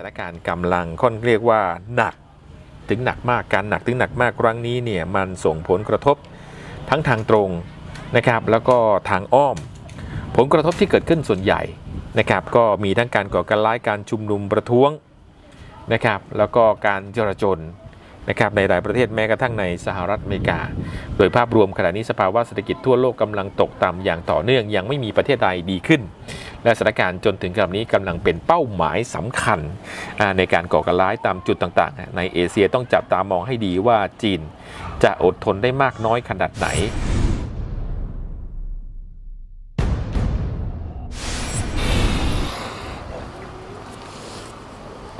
ถานการณ์กำลังค่อนเรียกว่าหนักถึงหนักมากการหนักถึงหนักมากครั้งนี้เนี่ยมันส่งผลกระทบทั้งทางตรงนะครับแล้วก็ทางอ้อม ผลกระทบที่เกิดขึ้นส่วนใหญ่นะครับก็มีทั้งการก่อการร้ายการชุมนุมประท้วงนะครับแล้วก็การจราจรนะครับในหลายประเทศแม้กระทั่งในสหรัฐอเมริกา โดยภาพรวมขณะนี้สภาวะเศรษฐกิจทั่วโลกกำลังตกต่ำอย่างต่อเนื่องยังไม่มีประเทศใดดีขึ้น และสถานการณ์จนถึงขณะนี้กำลังเป็นเป้าหมายสำคัญในการก่อการร้ายตามจุดต่างๆ ในเอเชียต้องจับตามองให้ดีว่าจีนจะอดทนได้มากน้อยขนาดไหน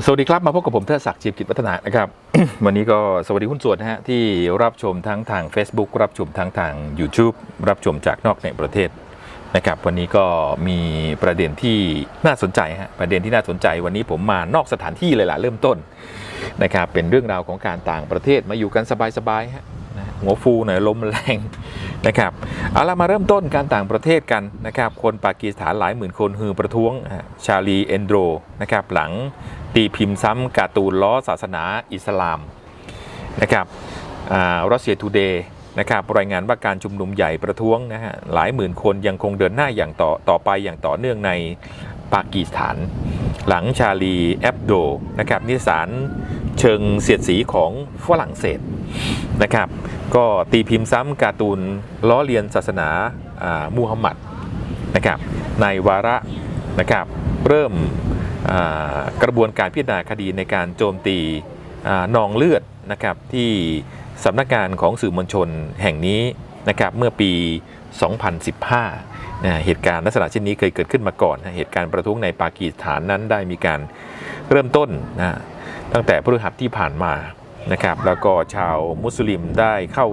สวัสดีครับ มาพบกับผมเทิดศักดิ์ชีพกิจวัฒนานะครับ วันนี้ก็สวัสดีหุ้นส่วนนะฮะที่รับชมทั้งทาง Facebook รับชมทั้งทาง YouTube รับชมจากนอกในประเทศ นะครับวันนี้ก็มีประเด็นที่น่าสนใจฮะประเด็นที่น่าสนใจวันนี้ผมมานอกสถานที่เลยล่ะเริ่มต้นนะครับเป็นเรื่องราวของการต่างประเทศมาอยู่กันสบายๆฮะหัวฟูหน่อยลมแรงนะครับเอาละมาเริ่มต้นการต่างประเทศกันนะครับคนปากีสถานหลายหมื่นคนฮือประท้วงชาลีเอนโดรนะครับหลังตีพิมพ์ซ้ำการ์ตูนล้อศาสนาอิสลามนะครับรัสเซียทูเดย์ นะครับรายงานว่าการชุมนุมใหญ่ประท้วงนะฮะหลายหมื่นคนยังคงเดินหน้าอย่างต่อต่อไปอย่างต่อเนื่องในปากีสถาน หลังชาลีแอบโดนะครับนิสสารเชิงเสียดสีของฝรั่งเศสนะครับ ก็ตีพิมพ์ซ้ำการ์ตูนล้อเลียนศาสนาอ่ามูฮัมหมัดนะครับในวาระนะครับเริ่มกระบวนการพิจารณาคดีในการโจมตีอนองเลือดนะครับที่ สำนักงานของสื่อมวลชนแห่งนี้นะครับเมื่อปี 2015นะเหตุการณ์ลักษณะเช่นนี้เคยเกิดขึ้นมาก่อนนะเหตุการณ์ประท้วงในปากีสถานนั้นได้มีการเริ่มต้นนะตั้งแต่พฤหัสที่ผ่านมานะครับแล้วก็ชาวมุสลิมได้เข้า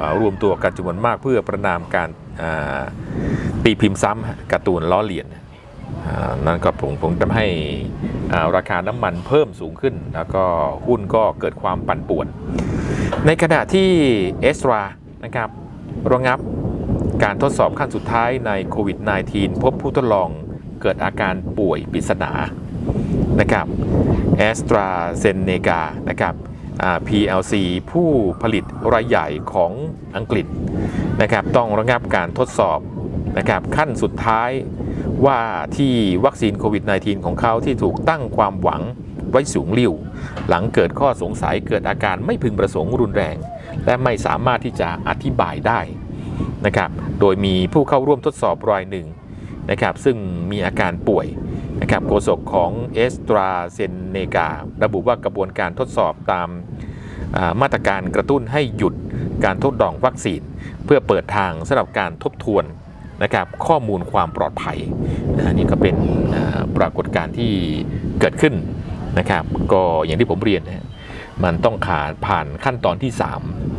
อ่ารวมตัวกันจำนวนมากเพื่อประนามการอ่าตีพิมพ์ซ้ำการ์ตูนล้อเลียนอ่านั่นก็ผงผงทำให้อ่าราคาน้ำมันเพิ่มสูงขึ้น แล้วก็หุ้นก็เกิดความปั่นป่วน ในขณะที่เอสรานะครับระงับการทดสอบขั้นสุดท้ายในโควิด -19 พบผู้ทดลองเกิดอาการป่วยปริศนานะครับแอสตราเซเนกานะครับ PLC ผู้ผลิตรายใหญ่ของอังกฤษนะครับต้องระงับการทดสอบนะครับขั้นสุดท้ายว่าที่วัคซีนโควิด -19 ของเขาที่ถูกตั้งความหวัง ไว้สูงลิ่ว หลังเกิดข้อสงสัยเกิดอาการไม่พึงประสงค์รุนแรง และไม่สามารถที่จะอธิบายได้นะครับโดยมีผู้เข้าร่วมทดสอบรายหนึ่งนะครับซึ่งมีอาการป่วยนะครับโฆษกของเอสตราเซเนการะบุว่ากระบวนการทดสอบตามามาตรการกระตุ้นให้หยุดการทดลองวัคซีน เพื่อเปิดทางสำหรับการทบทวนนะครับข้อมูลความปลอดภัยนี่ก็เป็นปรากฏการณ์ที่เกิดขึ้น นะครับ ก็อย่างที่ผมเรียนนะมันต้องขาดผ่านขั้นตอนที่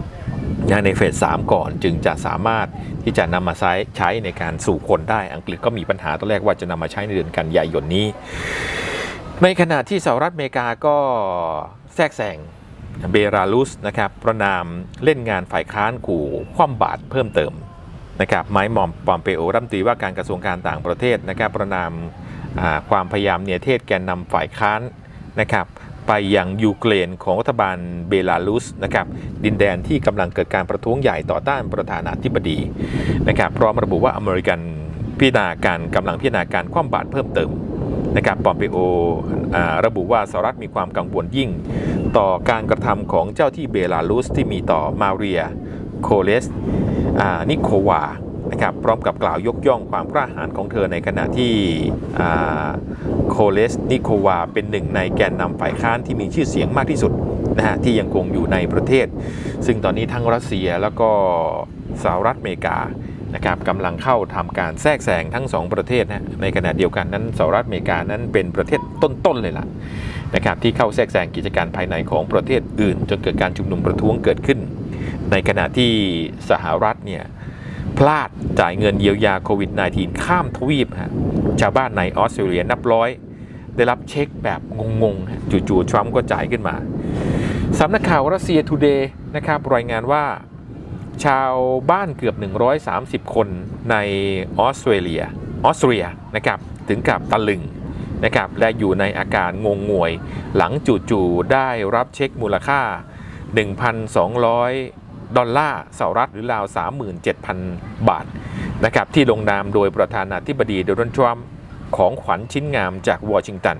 3นะในเฟส3ก่อนจึงจะสามารถที่จะนำมาใช้ใช้ในการสู่คนได้อังกฤษก็มีปัญหาตอนแรกว่าจะนำมาใช้ในเดือนกันยายนนี้ ในขณะที่สหรัฐอเมริกาก็แทรกแซงเบลารุสนะครับประนามเล่นงานฝ่ายค้านขู่คว่ำบาตรเพิ่มเติมนะครับไม้หมอมปอมเปโอรัฐมนตรีว่าการกระทรวงการต่างประเทศนะครับประนามความพยายามเนียเทศแกนนำฝ่ายค้าน นะครับไปยังยูเครนของรัฐบาลเบลารุสนะครับดินแดนที่กำลังเกิดการประท้วงใหญ่ต่อต้านประธานาธิบดีนะครับพร้อมระบุว่าอเมริกันพิจารณาการกำลังพิจารณาการคว่ำบาตรเพิ่มเติมนะครับปอมเปโอระบุว่าสหรัฐมีความกังวลยิ่ง ต่อการกระทำของเจ้าที่เบลารุสที่มีต่อมาเรียโคเลสอ่านิโควา นะครับพร้อมกับกล่าวยกย่องความกล้าหาญของเธอในขณะที่โคเลสนิโควาเป็นหนึ่งในแกนนำฝ่ายค้านที่มีชื่อเสียงมากที่สุดนะฮะที่ยังคงอยู่ในประเทศ ซึ่งตอนนี้ทั้งรัสเซียแล้วก็สหรัฐอเมริกานะครับกำลังเข้าทำการแทรกแซงทั้งสองประเทศนะในขณะเดียวกันนั้นสหรัฐอเมริกานั้นเป็นประเทศต้นๆเลยล่ะนะครับที่เข้าแทรกแซงกิจการภายในของประเทศอื่น จนเกิดการชุมนุมประท้วงเกิดขึ้น ในขณะที่สหรัฐเนี่ย พลาดจ่ายเงินเยียวยาโควิด -19 ข้ามทวีปฮะชาวบ้านในออสเตรเลียนับร้อย ได้รับเช็คแบบงงๆ จู่ๆทรัมป์ก็จ่ายขึ้นมาสำนักข่าวรัสเซียทูเดย์นะครับรายงานว่าชาวบ้านเกือบ 130 คนในออสเตรเลียออสเตรียนะครับถึงกับตะลึงนะครับและอยู่ในอาการงงงวย หลังจู่ๆได้รับเช็คมูลค่า 1,200 ดอลลาร์สหรัฐหรือราว 37,000 บาทนะครับที่ลงนามโดยประธานาธิบดีโดนัลด์ทรัมป์ของขวัญชิ้นงามจากวอชิงตัน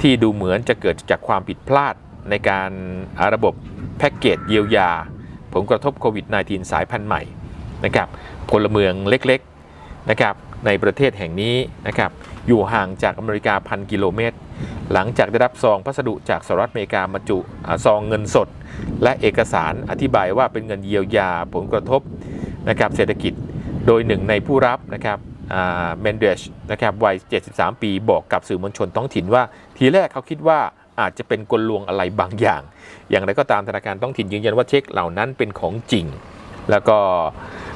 ที่ดูเหมือนจะเกิดจากความผิดพลาดในการาระบบแพ็กเกจเยียวยา ผลกระทบโควิด -19 สายพันธุ์ใหม่นะครับพลเมืองเล็กๆนะครับในประเทศแห่งนี้นะครับอยู่ห่างจากอเมริกาพันกิโลเมตร หลังจากได้รับซองพัสดุจากสหรัฐอเมริกาบรรจุซองเงินสด และเอกสารอธิบายว่าเป็นเงินเยียวยาผลกระทบนะครับเศรษฐกิจโดยหนึ่งในผู้รับนะครับเมนเดชนะครับวัย 73 ปีบอกกับสื่อมวลชนท้องถิ่นว่า ทีแรกเขาคิดว่าอาจจะเป็นกลลวงอะไรบางอย่าง อย่างไรก็ตามธนาคารท้องถิ่นยืนยันว่าเช็คเหล่านั้นเป็นของจริง แล้วก็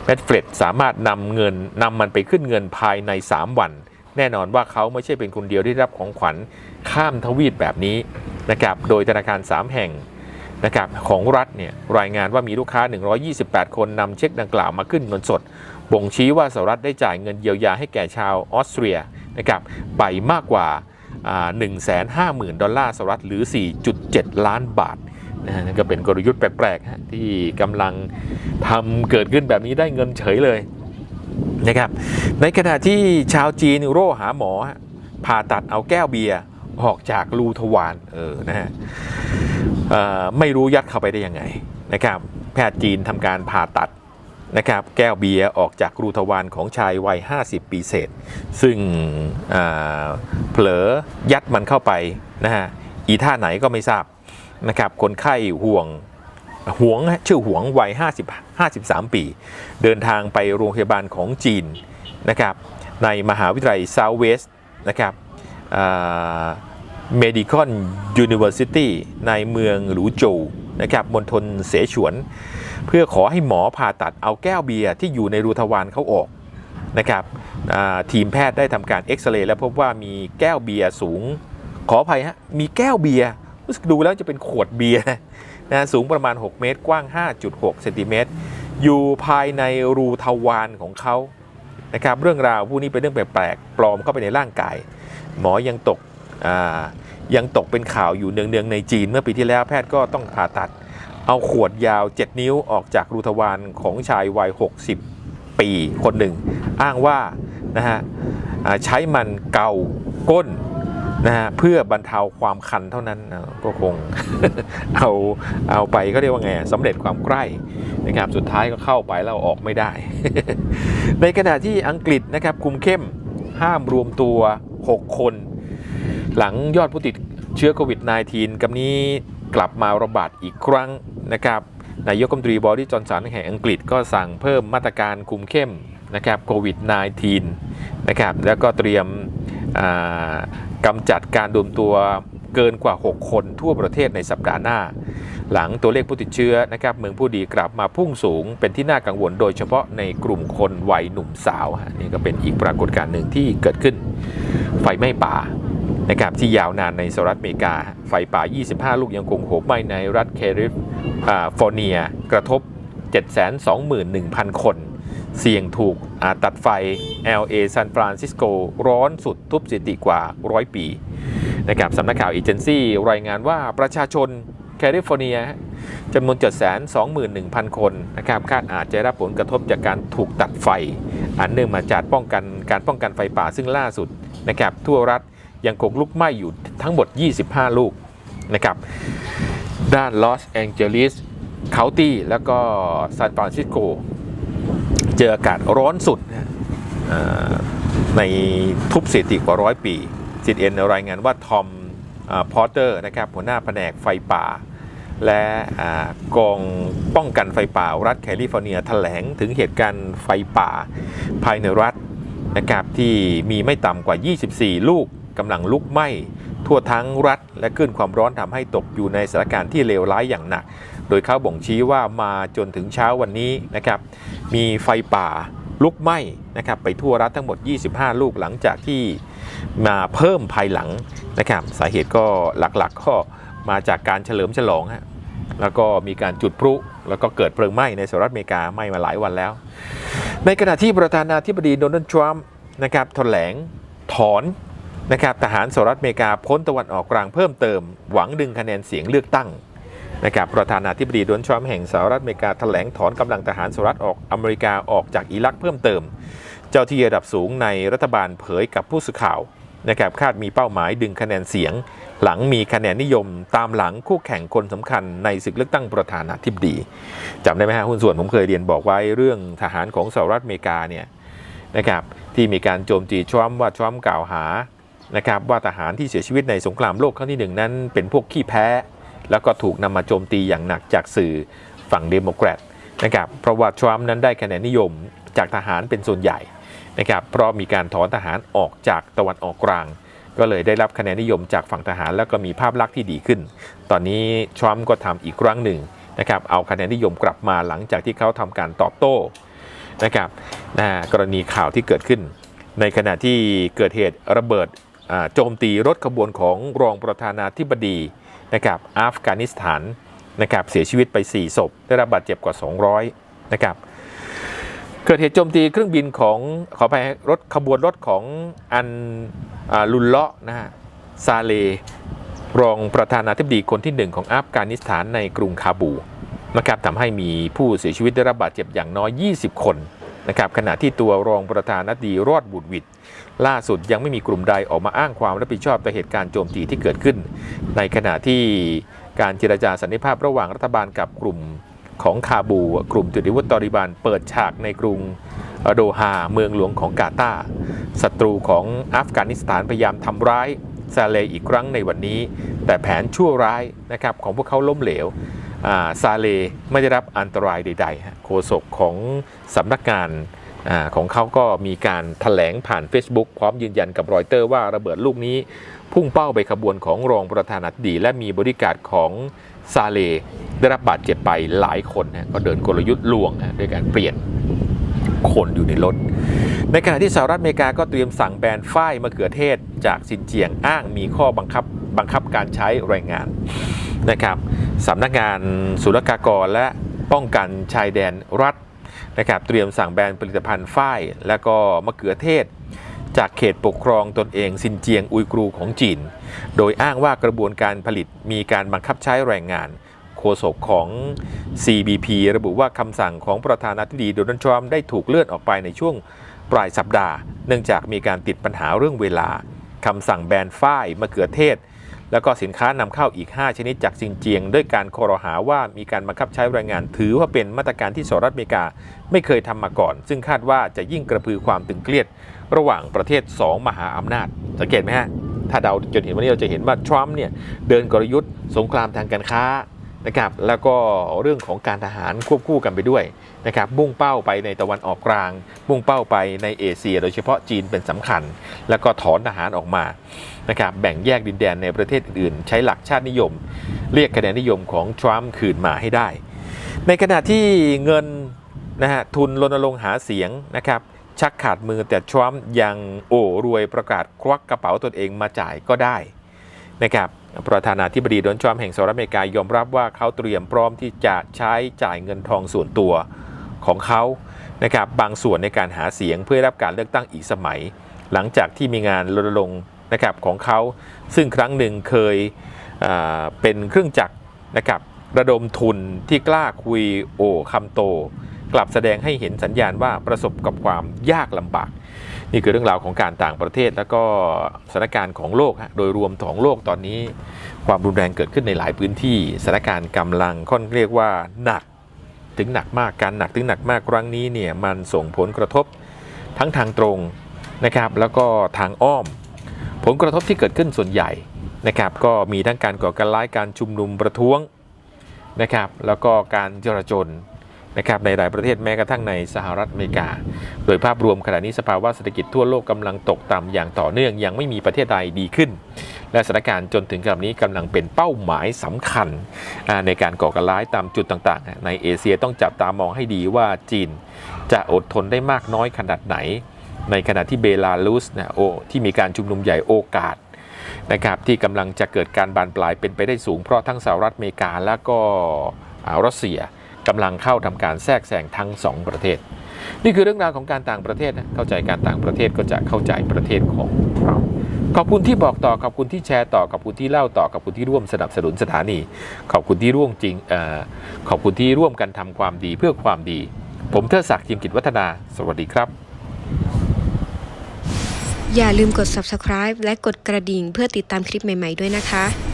แมดเฟรดสามารถนำเงินนำมันไปขึ้นเงินภายใน 3 วัน แน่นอนว่าเขาไม่ใช่เป็นคนเดียวที่รับของขวัญข้ามทวีปแบบนี้นะครับโดยธนาคาร 3 แห่ง นะครับของรัฐเนี่ยรายงานว่ามีลูกค้า 128 คนนำเช็คดังกล่าวมาขึ้นเงินสด บ่งชี้ว่าสหรัฐได้จ่ายเงินเยียวยาให้แก่ชาวออสเตรียนะครับไปมากกว่า 150,000 ดอลลาร์สหรัฐหรือ 4.7 ล้านบาทนะฮะนั่นก็เป็นกลยุทธ์แปลกๆที่กำลังทำเกิดขึ้นแบบนี้ได้เงินเฉยเลยนะครับในขณะที่ชาวจีนโร่หาหมอผ่าตัดเอาแก้วเบียร์ออกจากรูทวารเออนะฮะ ไม่รู้ยัดเข้าไปได้ยังไงนะครับ แพทย์จีนทำการผ่าตัดนะครับแก้วเบียร์ออกจากรูทวารของชายวัย 50 ปีเศษ ซึ่งเผลอยัดมันเข้าไปนะฮะอีท่าไหนก็ไม่ทราบนะครับคนไข้ห่วงหวงชื่อหวงวัย 50 53 ปี เดินทางไปโรงพยาบาลของจีนนะครับในมหาวิทยาลัยเซาท์เวสต์นะครับ Medical University ในเมืองหลูโจวนะครับมณฑลเสฉวน เพื่อขอให้หมอผ่าตัดเอาแก้วเบียร์ที่อยู่ในรูทวารเขาออกนะครับทีมแพทย์ได้ทำการเอ็กซเรย์แล้วพบว่ามีแก้วเบียร์สูง ขออภัยฮะ มีแก้วเบียร์รู้สึกดูแล้วจะเป็นขวดเบียร์นะสูงประมาณ 6 เมตร กว้าง 5.6เซนติเมตรอยู่ภายในรูทวารของเขานะครับเรื่องราวผู้นี้เป็นเรื่องแปลกๆปลอมเข้าไปในร่างกาย หมอยังตก ยังตกเป็นข่าวอยู่เนืองๆในจีนเมื่อปีที่แล้วแพทย์ก็ต้องผ่าตัด เอาขวดยาว 7 นิ้วออกจากรูทวารของชายวัย 60 ปีคนหนึ่ง อ้างว่านะฮะใช้มันเกาก้นนะฮะเพื่อบรรเทาความคันเท่านั้นก็คงเอาเอาไปก็เรียกว่าไงสำเร็จความใกล้นะครับสุดท้ายก็เข้าไปแล้วออกไม่ได้ ในขณะที่อังกฤษนะครับคุมเข้มห้ามรวมตัว 6 คน หลังยอดผู้ติดเชื้อโควิด -19 กับนี้กลับมาระบาดอีกครั้งนะครับนายกรัฐมนตรีบอริสจอนสันแห่งอังกฤษก็สั่งเพิ่มมาตรการคุมเข้มนะครับโควิด -19 นะครับแล้วก็เตรียมกำจัดการรวมตัวเกินกว่า 6 คนทั่วประเทศในสัปดาห์หน้า หลังตัวเลขผู้ติดเชื้อนะครับเมืองผู้ดีกลับมาพุ่งสูงเป็นที่น่ากังวลโดยเฉพาะในกลุ่มคนวัยหนุ่มสาวนี่ก็เป็นอีกปรากฏการณ์หนึ่งที่เกิดขึ้นไฟไหม้ป่า นะครับที่ยาวนานในสหรัฐอเมริกา ไฟป่า 25 ลูกยังคงโหมไหม้ในรัฐแคลิฟอร์เนีย กระทบ 721,000 คน เสี่ยงถูกตัดไฟ LA ซานฟรานซิสโก ร้อนสุดทุบสถิติกว่า 100 ปีนะครับสำนักข่าวเอเจนซี่รายงานว่าประชาชนแคลิฟอร์เนียจำนวน 721,000 คนนะครับคาดอาจจะได้รับผลกระทบจากการถูกตัดไฟ อันเนื่องมาจากป้องกันการป้องกันไฟป่าซึ่งล่าสุดนะครับทั่วรัฐ ยังคงลุกไหม้อยู่ทั้งหมด 25 ลูกนะครับ ด้านลอสแองเจลิสเคาตี้แล้วก็ซานฟรานซิสโก เจออากาศร้อนสุดในทุบสถิติกว่าร้อยปีซีเอ็นรายงานว่าทอมพอร์เตอร์นะครับหัวหน้าแผนกไฟป่า และอกองป้องกันไฟป่า รัฐแคลิฟอร์เนียแถลงถึงเหตุการณ์ไฟป่าภายในรัฐนะครับที่มีไม่ต่ำกว่า 24 ลูก กำลังลุกไหม้ทั่วทั้งรัฐ และคลื่นความร้อนทำให้ตกอยู่ในสถานการณ์ที่เลวร้ายอย่างหนัก โดยเขาบ่งชี้ว่ามาจนถึงเช้าวันนี้นะครับมีไฟป่าลุกไหม้นะครับไปทั่วรัฐทั้งหมด 25 ลูกหลังจากที่มาเพิ่มภายหลังนะครับสาเหตุก็หลักๆก็มาจากการเฉลิมฉลองฮะแล้วก็มีการจุดพลุแล้วก็เกิดเพลิงไหม้ในสหรัฐอเมริกาไหม้มาหลายวันแล้ว ในขณะที่ประธานาธิบดีโดนัลด์ทรัมป์นะครับแถลงถอน นะครับทหารสหรัฐอเมริกาพ้นตะวันออกกลางเพิ่มเติม หวังดึงคะแนนเสียงเลือกตั้งนะครับประธานาธิบดีโดนัลด์ทรัมป์แห่งสหรัฐอเมริกาแถลงถอนกำลังทหารสหรัฐออกอเมริกาออกจากอิรักเพิ่มเติม เจ้าที่ระดับสูงในรัฐบาลเผยกับผู้สื่อข่าวนะครับคาดมีเป้าหมายดึงคะแนนเสียง หลังมีคะแนนนิยมตามหลังคู่แข่งคนสำคัญในศึกเลือกตั้งประธานาธิบดีจำได้ไหมฮะหุ้นส่วนผมเคยเรียนบอกไว้เรื่องทหารของสหรัฐอเมริกาเนี่ยนะครับที่มีการโจมตีทรัมป์ว่าทรัมป์กล่าวหา นะครับว่าทหารที่เสียชีวิตในสงครามโลกครั้งที่หนึ่งนั้นเป็นพวกขี้แพ้ แล้วก็ถูกนำมาโจมตีอย่างหนักจากสื่อฝั่งเดโมแครตนะครับเพราะว่าทรัมป์นั้นได้คะแนนนิยมจากทหารเป็นส่วนใหญ่นะครับเพราะมีการถอนทหารออกจากตะวันออกกลาง ก็เลยได้รับคะแนนนิยมจากฝั่งทหารแล้วก็มีภาพลักษณ์ที่ดีขึ้น ตอนนี้ทรัมป์ก็ทำอีกครั้งหนึ่งนะครับเอาคะแนนนิยมกลับมาหลังจากที่เขาทำการตอบโต้นะครับนะกรณีข่าวที่เกิดขึ้น ในขณะที่เกิดเหตุระเบิด โจมตีรถขบวนของรองประธานาธิบดีนะครับอัฟกานิสถานนะครับเสียชีวิตไป 4 ศพ ได้รับบาดเจ็บกว่า 200นะครับเกิดเหตุโจมตีเครื่องบินของขอไปรถขบวนรถของอันอลุลเลาะนะฮะซาเลรองประธานาธิบดีคนที่หนึ่งของอัฟกานิสถานในกรุงคาบูนะครับทำให้มีผู้เสียชีวิตได้รับบาดเจ็บอย่างน้อย 20 คนนะครับขณะที่ตัวรองประธานาธิบดีรอดบุดหวิด ล่าสุดยังไม่มีกลุ่มใดออกมาอ้างความรับผิดชอบต่อเหตุการณ์โจมตีที่เกิดขึ้น ในขณะที่การเจรจาสันติภาพระหว่างรัฐบาลกับกลุ่มของคาบู กลุ่มติดอาวุธตอริบานเปิดฉากในกรุงโดฮาเมืองหลวงของกาตาร์ศัตรูของอัฟกานิสถานพยายามทำร้ายซาเลอีกครั้งในวันนี้ แต่แผนชั่วร้ายนะครับของพวกเขาล้มเหลวซาเลไม่ได้รับอันตรายใดๆโฆษกของสำนักงาน อของเขาก็มีการถแถลงผ่าน Facebook พร้อมยืนยันกับรอยเตอร์ว่าระเบิดลูกนี้ พุ่งเป้าไปขบวนของรองประธานาธิบดีและมีบริการของซาเลได้รับบาดเจ็บไปหลายคนนะก็เดินกลยุทธ์ลวงนะด้วยการเปลี่ยนคนอยู่ในรถ ในขณะที่สหรัฐอเมริกาก็เตรียมสั่งแบนฝ้ายมะเขือเทศจากซินเจียงอ้างมีข้อบังคับบังคับการใช้แรงงานนะครับสำนักงานศุลกากรและป้องกันชายแดนรัฐ นะครับเตรียมสั่งแบนผลิตภัณฑ์ฝ้าย และก็มะเขือเทศ จากเขตปกครองตนเองซินเจียงอุยกรูของจีน โดยอ้างว่ากระบวนการผลิตมีการบังคับใช้แรงงานโฆษกของ CBP ระบุว่าคำสั่งของประธานาธิบดีโดนัลด์ทรัมป์ได้ถูกเลื่อนออกไปในช่วงปลายสัปดาห์ เนื่องจากมีการติดปัญหาเรื่องเวลาคำสั่งแบนฝ้ายมะเขือเทศ แล้วก็สินค้านำเข้าอีก 5 ชนิดจากซินเจียง ด้วยการคอรหาว่ามีการบังคับใช้แรงงาน ถือว่าเป็นมาตรการที่สหรัฐอเมริกาไม่เคยทำมาก่อน ซึ่งคาดว่าจะยิ่งกระพือความตึงเครียด ระหว่างประเทศ 2 มหาอำนาจ สังเกตไหมฮะถ้าเราจนเห็นวันนี้เราจะเห็นว่าทรัมป์เนี่ยเดินกลยุทธ์สงครามทางการค้า นะครับแล้วก็เรื่องของการทหารควบคู่กันไปด้วยนะครับมุ่งเป้าไปในตะวันออกกลาง มุ่งเป้าไปในเอเชีย โดยเฉพาะจีนเป็นสำคัญ แล้วก็ถอนทหารออกมานะครับแบ่งแยกดินแดนในประเทศอื่นๆ ใช้หลักชาตินิยม เรียกคะแนนนิยมของทรัมป์คืนมาให้ได้ ในขณะที่เงินนะฮะทุนรณรงค์หาเสียงนะครับชักขาดมือแต่ทรัมป์ยังโอ้รวยประกาศควักกระเป๋าตนเองมาจ่ายก็ได้นะครับ ประธานาธิบดีโดนัลด์ทรัมป์แห่งสหรัฐอเมริกายอมรับว่าเขาเตรียมพร้อมที่จะใช้จ่ายเงินทองส่วนตัวของเขานะครับบางส่วนในการหาเสียงเพื่อรับการเลือกตั้งอีกสมัย หลังจากที่มีงานรณรงค์นะครับของเขา ซึ่งครั้งหนึ่งเคยอ่าเป็นเครื่องจักรนะครับระดมทุนที่กล้าคุยโอคำโต กลับแสดงให้เห็นสัญญาณว่าประสบกับความยากลำบาก นี่คือเรื่องราวของการต่างประเทศ แล้วก็สถานการณ์ของโลกโดยรวมของโลกตอนนี้ ความรุนแรงเกิดขึ้นในหลายพื้นที่สถานการณ์กำลังค่อนเรียกว่าหนักถึงหนักมากการหนักถึงหนักมากครั้งนี้เนี่ยมันส่งผลกระทบทั้งทางตรงนะครับ แล้วก็ทางอ้อม ผลกระทบที่เกิดขึ้นส่วนใหญ่นะครับ ก็มีทั้งการก่อการร้ายการชุมนุมประท้วงนะครับ แล้วก็การจราจร นะครับในหลายประเทศแม้กระทั่งในสหรัฐอเมริกา โดยภาพรวมขณะนี้สภาวะเศรษฐกิจทั่วโลกกำลังตกต่ำอย่างต่อเนื่องยังไม่มีประเทศใดดีขึ้น และสถานการณ์จนถึงขณะนี้กำลังเป็นเป้าหมายสำคัญในการก่อการร้ายตามจุดต่างๆ ในเอเชียต้องจับตามองให้ดีว่าจีนจะอดทนได้มากน้อยขนาดไหน ในขณะที่เบลารุสนะโอที่มีการชุมนุมใหญ่โอกาสนะครับที่กำลังจะเกิดการบานปลายเป็นไปได้สูงเพราะทั้งสหรัฐอเมริกาและก็รัสเซีย กำลังเข้าทำการแทรกแซงทั้งสองประเทศ นี่คือเรื่องราวของการต่างประเทศนะเข้าใจการต่างประเทศก็จะเข้าใจประเทศของเราขอบคุณที่บอกต่อขอบคุณที่แชร์ต่อขอบคุณที่เล่าต่อขอบคุณที่ร่วมสนับสนุนสถานี ขอบคุณที่ร่วมจริงอขอบคุณที่ร่วมกันทำความดีเพื่อความดี ผมเทิดศักดิ์ทีมกิจวัฒนา สวัสดีครับ อย่าลืมกด subscribe และกดกระดิ่งเพื่อติดตามคลิปใหม่ ๆ ด้วยนะคะ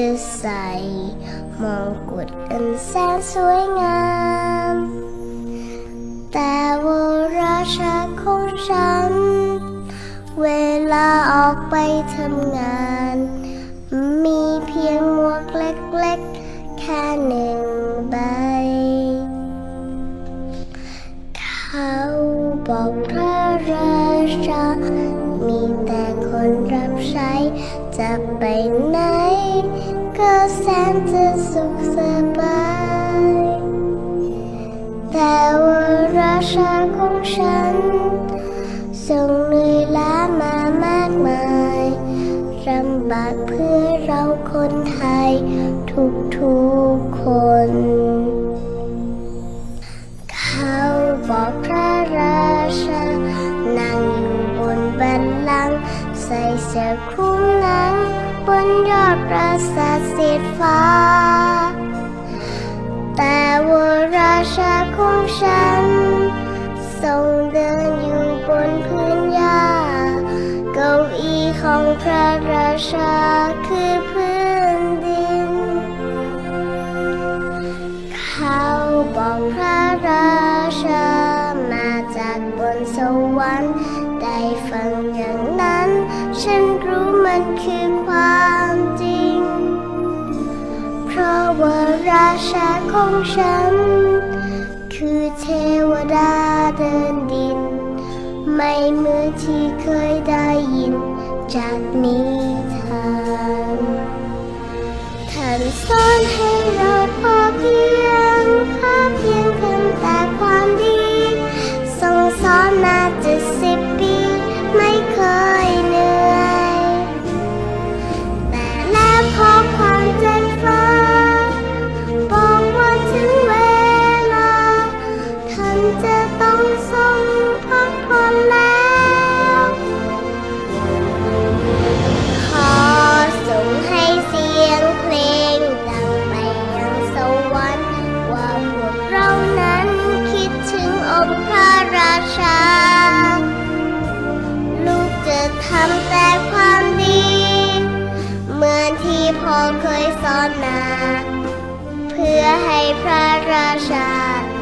จะใส่มงกุฎอันแสนสวยงาม แต่วราชาของฉัน เวลาออกไปทำงาน มีเพียงหมวกเล็กๆ แค่หนึ่ง ว่าราชาของฉันทรงเหนื่อยล้ามามากมายลำบากเพื่อเราคนไทยทุกๆคน เขาบอกพระราชา นั่งอยู่บนบันลัง ใส่เสื้อคลุมหนัง บนยอดปราสาทสีฟ้า ของฉันทรงเดินอยู่บนพื้นหญ้าเก้าอี้ของพระราชาคือพื้นดิน เขาบอกพระราชามาจากบนสวรรค์ได้ฟังอย่างนั้น ฉันรู้มันคือความจริง เพราะว่าราชาของฉัน เหมือนที่เคยได้ยินจากนี้ ให้พระราชา